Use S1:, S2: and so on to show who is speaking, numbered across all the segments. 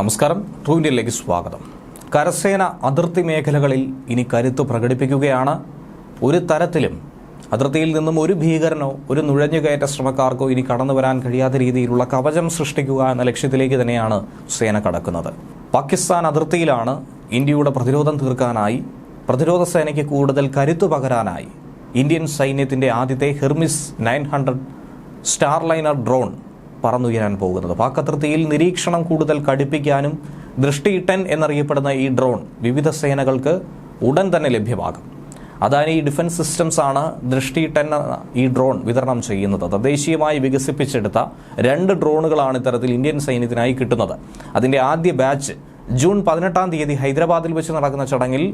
S1: നമസ്കാരം. ട്രൂ ഇന്ത്യയിലേക്ക് സ്വാഗതം. കരസേന അതിർത്തി മേഖലകളിൽ ഇനി കരുത്ത് പ്രകടിപ്പിക്കുകയാണ്. ഒരു തരത്തിലും അതിർത്തിയിൽ നിന്നും ഒരു ഭീകരനോ ഒരു നുഴഞ്ഞുകയറ്റ ശ്രമക്കാർക്കോ ഇനി കടന്നു വരാൻ കഴിയാത്ത രീതിയിലുള്ള കവചം സൃഷ്ടിക്കുക എന്ന ലക്ഷ്യത്തിലേക്ക് തന്നെയാണ് സേന കടക്കുന്നത്. പാകിസ്ഥാൻ അതിർത്തിയിലാണ് ഇന്ത്യയുടെ പ്രതിരോധം തീർക്കാനായി പ്രതിരോധ സേനയ്ക്ക് കൂടുതൽ കരുത്തു പകരാനായി ഇന്ത്യൻ സൈന്യത്തിന്റെ ആദ്യത്തെ Hermes nine hundred Starliner drone പറന്നുയരാൻ പോകുന്നത്. പാക് അതിർത്തിയിൽ നിരീക്ഷണം കൂടുതൽ കടുപ്പിക്കാനും ദൃഷ്ടിയിട്ടൻ എന്നറിയപ്പെടുന്ന ഈ ഡ്രോൺ വിവിധ സേനകൾക്ക് ഉടൻ തന്നെ ലഭ്യമാകും. അദാനി ഡിഫൻസ് സിസ്റ്റംസ് ആണ് ദൃഷ്ടിയിട്ടൻ ഈ ഡ്രോൺ വിതരണം ചെയ്യുന്നത്. തദ്ദേശീയമായി വികസിപ്പിച്ചെടുത്ത രണ്ട് ഡ്രോണുകളാണ് ഇത്തരത്തിൽ ഇന്ത്യൻ സൈന്യത്തിനായി കിട്ടുന്നത്. അതിന്റെ ആദ്യ ബാച്ച് ജൂൺ പതിനെട്ടാം തീയതി ഹൈദരാബാദിൽ വെച്ച് നടക്കുന്ന ചടങ്ങിൽ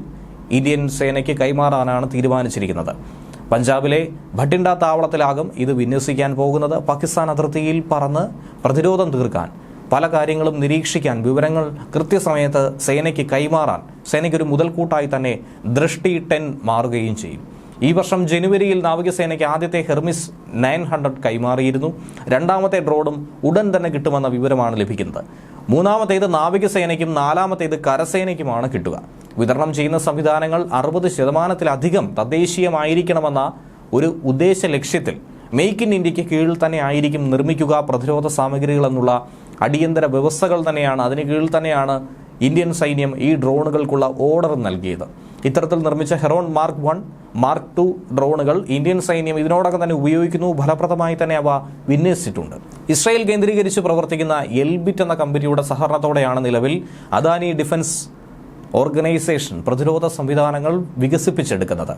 S1: ഇന്ത്യൻ സേനയ്ക്ക് കൈമാറാനാണ് തീരുമാനിച്ചിരിക്കുന്നത്. പഞ്ചാബിലെ ഭട്ടിൻഡ താവളത്തിലാകും ഇത് വിന്യസിക്കാൻ പോകുന്നത്. പാകിസ്ഥാൻ അതിർത്തിയിൽ പറന്ന് പ്രതിരോധം തീർക്കാൻ പല കാര്യങ്ങളും നിരീക്ഷിക്കാൻ വിവരങ്ങൾ കൃത്യസമയത്ത് സേനയ്ക്ക് കൈമാറാൻ സേനയ്ക്കൊരു മുതൽക്കൂട്ടായി തന്നെ ദൃഷ്ടി ടെൻ മാറുകയും ചെയ്യും. ഈ വർഷം ജനുവരിയിൽ നാവികസേനയ്ക്ക് ആദ്യത്തെ ഹെർമിസ് നയൻ ഹൺഡ്രഡ് കൈമാറിയിരുന്നു. രണ്ടാമത്തെ ഡ്രോണും ഉടൻ തന്നെ കിട്ടുമെന്ന വിവരമാണ് ലഭിക്കുന്നത്. മൂന്നാമത്തേത് നാവികസേനയ്ക്കും നാലാമത്തേത് കരസേനയ്ക്കുമാണ് കിട്ടുക. വിതരണം ചെയ്യുന്ന സംവിധാനങ്ങൾ അറുപത് ശതമാനത്തിലധികം തദ്ദേശീയമായിരിക്കണമെന്ന ഒരു ഉദ്ദേശ ലക്ഷ്യത്തിൽ മെയ്ക്ക് ഇൻ ഇന്ത്യയ്ക്ക് കീഴിൽ തന്നെ ആയിരിക്കും നിർമ്മിക്കുക പ്രതിരോധ സാമഗ്രികൾ എന്നുള്ള അടിയന്തര വ്യവസ്ഥകൾ തന്നെയാണ്. അതിന് കീഴിൽ തന്നെയാണ് ഇന്ത്യൻ സൈന്യം ഈ ഡ്രോണുകൾക്കുള്ള ഓർഡർ നൽകിയത്. ഇത്തരത്തിൽ നിർമ്മിച്ച Heron Mark one Mark two ഡ്രോണുകൾ ഇന്ത്യൻ സൈന്യം ഇതിനോടകം തന്നെ ഉപയോഗിക്കുന്നു. ഫലപ്രദമായി തന്നെ അവ വിന്യസിച്ചിട്ടുണ്ട്. ഇസ്രായേൽ കേന്ദ്രീകരിച്ച് പ്രവർത്തിക്കുന്ന എൽബിറ്റ് എന്ന കമ്പനിയുടെ സഹകരണത്തോടെയാണ് നിലവിൽ അദാനി ഡിഫൻസ് ഓർഗനൈസേഷൻ പ്രതിരോധ സംവിധാനങ്ങൾ വികസിപ്പിച്ചെടുക്കുന്നത്.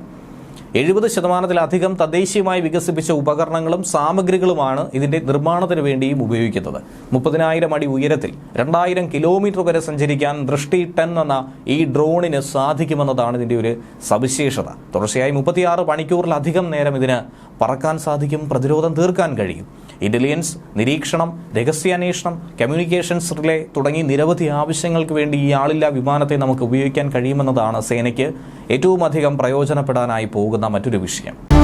S1: എഴുപത് ശതമാനത്തിലധികം തദ്ദേശീയമായി വികസിപ്പിച്ച ഉപകരണങ്ങളും സാമഗ്രികളുമാണ് ഇതിന്റെ നിർമ്മാണത്തിന് വേണ്ടിയും ഉപയോഗിക്കുന്നത്. മുപ്പതിനായിരം അടി ഉയരത്തിൽ രണ്ടായിരം കിലോമീറ്റർ വരെ സഞ്ചരിക്കാൻ ദൃഷ്ടി ടെൻ എന്ന ഈ ഡ്രോണിന് സാധിക്കുമെന്നതാണ് ഇതിന്റെ ഒരു സവിശേഷത. തുടർച്ചയായി മുപ്പത്തിയാറ് മണിക്കൂറിലധികം നേരം ഇതിന് പറക്കാൻ സാധിക്കും പ്രതിരോധം തീർക്കാൻ കഴിയും. ഇന്റലിജൻസ് നിരീക്ഷണം രഹസ്യാന്വേഷണം കമ്മ്യൂണിക്കേഷൻസ് റിലേ തുടങ്ങി നിരവധി ആവശ്യങ്ങൾക്ക് വേണ്ടി ഈ ആളില്ലാ വിമാനത്തെ നമുക്ക് ഉപയോഗിക്കാൻ കഴിയുമെന്നതാണ് സേനയ്ക്ക് ഏറ്റവും അധികം പ്രയോജനപ്പെടാനായി പോകുന്ന മറ്റൊരു വിഷയം.